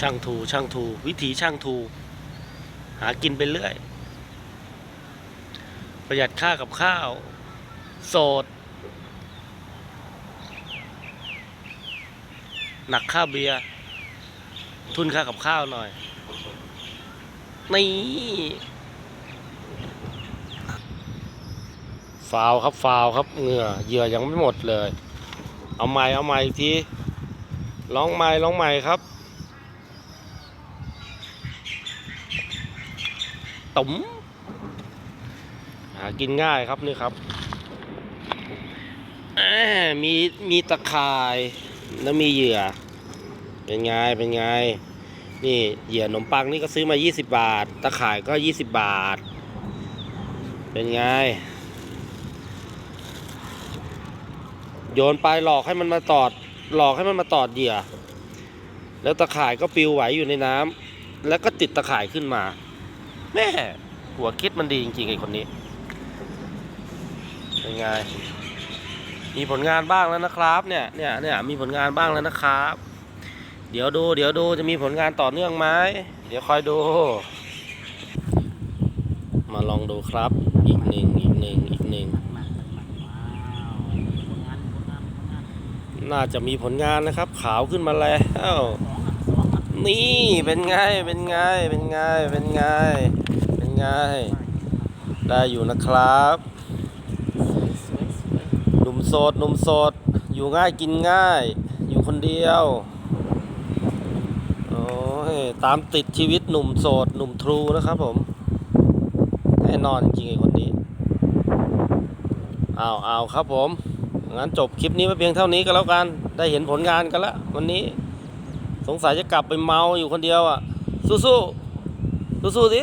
ช่างทูช่างทู วิถีช่างทู หากินไปเรื่อย ประหยัดค่ากับข้าว โสด หนักค่าเบียร์ทุนค่ากับข้าวหน่อยนี่ฟาวครับฟาวครับเหงื่อเหยื่อยังไม่หมดเลย เอาใหม่เอาใหม่อีกทีร้องใหม่ร้องใหม่ครับ ตุ๋มหากินง่ายครับนี่ครับมมีมีตะข่ายแล้วมีเหยื่อ เป็นไงเป็นไง นี่เหยื่อขนมปังนี่ก็ซื้อมา 20 บาท ตะข่ายก็ 20 บาท เป็นไง โยนไปหลอกให้มันมาตอด หลอกให้มันมาตอดเหยื่อ แล้วตะข่ายก็ปลิวไหวอยู่ในน้ำแล้วก็ติดตะข่ายขึ้นมา แม่หัวคิดมันดีจริงๆไอ้คนนี้ เป็นไง มีผลงานบ้างแล้วนะครับ เนี่ยเนี่ยเนี่ยมีผลงานบ้างแล้วนะครับ เดี๋ยวดู เดี๋ยวดูจะมีผลงานต่อเนื่องไหมเดี๋ยวคอยดู มาลองดูครับ อีกหนึ่งอีกหนึ่งอีกหนึ่งน่าจะมีผลงานนะครับ ขาวขึ้นมาแล้ว นี่เป็นไงเป็นไงเป็นไงเป็นไง ไง ได้อยู่นะครับหนุ่มโสดหนุ่มโสด อยู่ง่ายกินง่าย อยู่คนเดียวโอ้ยตามติดชีวิตหนุ่มโสด หนุ่มทรูนะครับผมแน่นอนจริงๆไอ้คนนี้เอาเอาครับผมงั้นจบคลิปนี้ไว้เพียงเท่านี้ก็แล้วกัน ได้เห็นผลงานกันแล้ววันนี้สงสัยจะกลับไปเมาอยู่คนเดียวอะ สู้ๆสู้ๆสิ